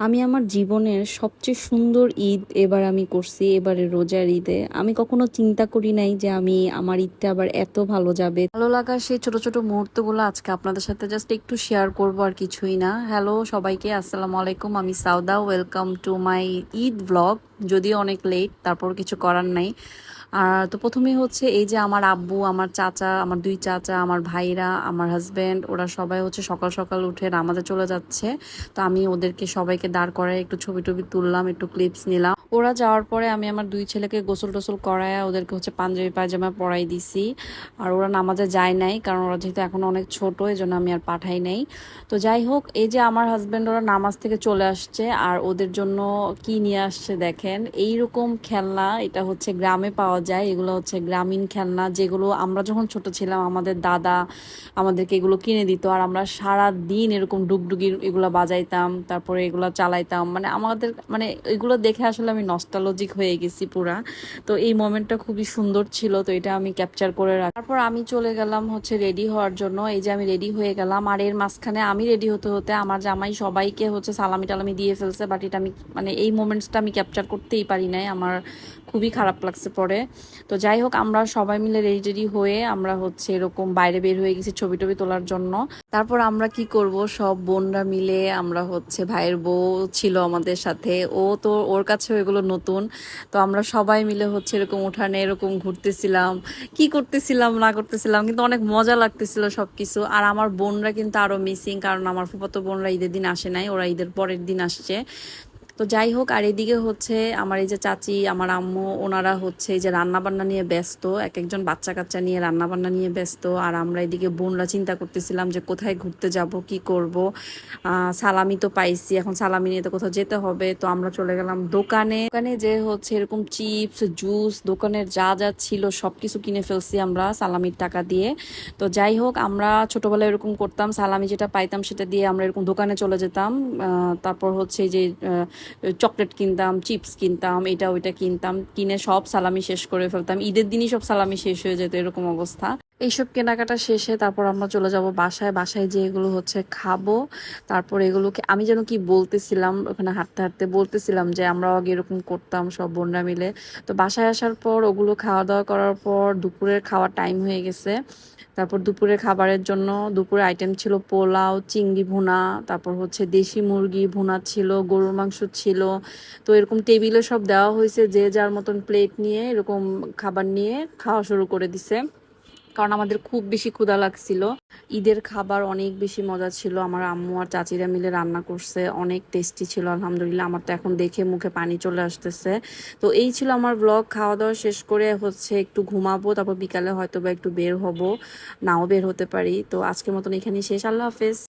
আমি আমার জীবনের সবচেয়ে সুন্দর ঈদ এবার আমি করছি এবারে রোজার ঈদে। আমি কখনো চিন্তা করি নাই যে আমি আমার ঈদটা আবার এত ভালো যাবে। ভালো লাগা সেই ছোট ছোট মুহূর্তগুলো আজকে আপনাদের সাথে জাস্ট একটু শেয়ার করব আর কিছুই না। হ্যালো সবাইকে, আসসালামু আলাইকুম। আমি Sauda welcome to my Eid blog যদিও অনেক লেট তারপর কিছু করার নাই। তো প্রথমেই হচ্ছে এই যে আমার আব্বু, আমার চাচা, আমার দুই চাচা, আমার ভাইরা, আমার হাজব্যান্ড ওরা সবাই হচ্ছে সকাল সকাল উঠে নামাজে চলে যাচ্ছে। তো আমি ওদেরকে সবাইকে দাঁড় করায় একটু ছবি টবি তুললাম, একটু ক্লিপস নিলাম। ওরা যাওয়ার পরে আমি আমার দুই ছেলেকে গোসল টোসল করায় ওদেরকে হচ্ছে পাঞ্জাবি পায়জামা পরাই দিছি। আর ওরা নামাজে যায় নাই, কারণ ওরা যেহেতু এখন অনেক ছোট এই জন্য আমি আর পাঠাই নাই। তো যাই হোক, এই যে আমার হাজব্যান্ড ওরা নামাজ থেকে চলে আসছে, আর ওদের জন্য কি নিয়ে আসছে দেখেন। এই রকম খেলনা, এটা হচ্ছে গ্রামে পাওয়া যায়। এগুলো হচ্ছে গ্রামীণ খেলনা, যেগুলো আমরা যখন ছোট ছিলাম, আমাদের দাদা আমাদেরকে এগুলো কিনে দিত আর আমরা সারা দিন এরকম ডুগডুগি এগুলো বাজাইতাম, তারপরে এগুলো চালাইতাম। মানে আমাদের মানে এগুলো দেখে আসলে আমি নস্টালজিক হয়ে গেছি পুরা। তো এই মোমেন্টটা খুবই সুন্দর ছিল, তো এটা আমি ক্যাপচার করে রাখ তারপর আমি চলে গেলাম হচ্ছে রেডি হওয়ার জন্য। এই যে আমি রেডি হয়ে গেলাম আর এর মাঝখানে আমি রেডি হতে হতে আমার জামাই সবাইকে হচ্ছে সালামি টালামি দিয়ে ফেলছে বাট এটা আমি মানে এই মোমেন্টসটা আমি ক্যাপচার করতেই পারি নাই। আমার খুবই খারাপ লাগছে পরে। তো যাই হোক, আমরা সবাই মিলে রেডি রেডি হয়ে আমরা হচ্ছে এরকম বাইরে বের হয়ে গেছি ছবি টবি তোলার জন্য। তারপর আমরা কি করব? সব বোনরা মিলে আমরা হচ্ছে ভাইয়ের বউ ছিল আমাদের সাথে। ও তো, ওর কাছেও এগুলো নতুন। তো আমরা সবাই মিলে হচ্ছে এরকম উঠানে এরকম ঘুরতেছিলাম। কি করতেছিলাম, না করতেছিলাম, কিন্তু অনেক মজা লাগতেছিল সব কিছু আর আমার বোনরা কিন্তু আরও মিসিং কারণ আমার ফুফাতো বোনরা ঈদের দিন আসে নাই, ওরা ঈদের পরের দিন আসছে। তো যাই হোক, আর এদিকে হচ্ছে আমার এই যে চাচি, আমার আম্মু, ওনারা হচ্ছে এই যে রান্না বান্না নিয়ে ব্যস্ত, এক একজন বাচ্চা কাচ্চা নিয়ে রান্না বান্না নিয়ে ব্যস্ত, আর আমরা এদিকে বোনরা চিন্তা করতেছিলাম যে কোথায় ঘুরতে যাব, কি করব। সালামি তো পাইছি, এখন সালামি নিয়ে তো কোথাও যেতে হবে, তো আমরা চলে গেলাম দোকানে। দোকানে যে হচ্ছে এরকম চিপস, জুস, দোকানের যা যা ছিল সব কিছু কিনে ফেলছি আমরা সালামির টাকা দিয়ে। তো যাই হোক, আমরা ছোটোবেলায় এরকম করতাম, সালামি যেটা পাইতাম সেটা দিয়ে আমরা এরকম দোকানে চলে যেতাম। তারপর হচ্ছে যে চকলেট কিনতাম, চিপস কিনতাম, এটা ওইটা কিনতাম, কিনে সব সালামি শেষ করে ফেলতাম। ঈদের দিনই সব সালামি শেষ হয়ে যেত, এরকম অবস্থা। এইসব কেনাকাটা শেষে তারপর আমরা চলে যাব বাসায়। বাসায় যে এগুলো হচ্ছে খাব। তারপর এগুলোকে আমি যেন কি বলতেছিলাম, ওখানে হাঁটতে হাঁটতে বলতেছিলাম যে আমরাও আগে এরকম করতাম সব বোনরা মিলে। তো বাসায় আসার পর ওগুলো খাওয়া দাওয়া করার পর দুপুরের খাওয়ার টাইম হয়ে গেছে। তারপর দুপুরের খাবারের জন্য দুপুরে আইটেম ছিল পোলাও, চিংড়ি ভুনা, তারপর হচ্ছে দেশি মুরগি ভুনা ছিল, গরুর মাংস ছিল। তো এরকম টেবিলে সব দেওয়া হয়েছে, যে যার মতন প্লেট নিয়ে এরকম খাবার নিয়ে খাওয়া শুরু করে দিছে। কারণ আমাদের খুব বেশি ক্ষুদা লাগছিল। ঈদের খাবার অনেক বেশি মজা ছিল। আমার আম্মু আর চাচিরা মিলে রান্না করছে। অনেক টেস্টি ছিল, আলহামদুলিল্লাহ। আমার তো এখন দেখে মুখে পানি চলে আসতেছে। তো এই ছিল আমার ব্লগ খাওয়া দাওয়া শেষ করে হচ্ছে একটু ঘুমাবো, তারপর বিকালে হয়তো বা একটু বের হব। নাও বের হতে পারি। তো আজকের মতন এখানেই শেষ। আল্লাহ হাফেজ।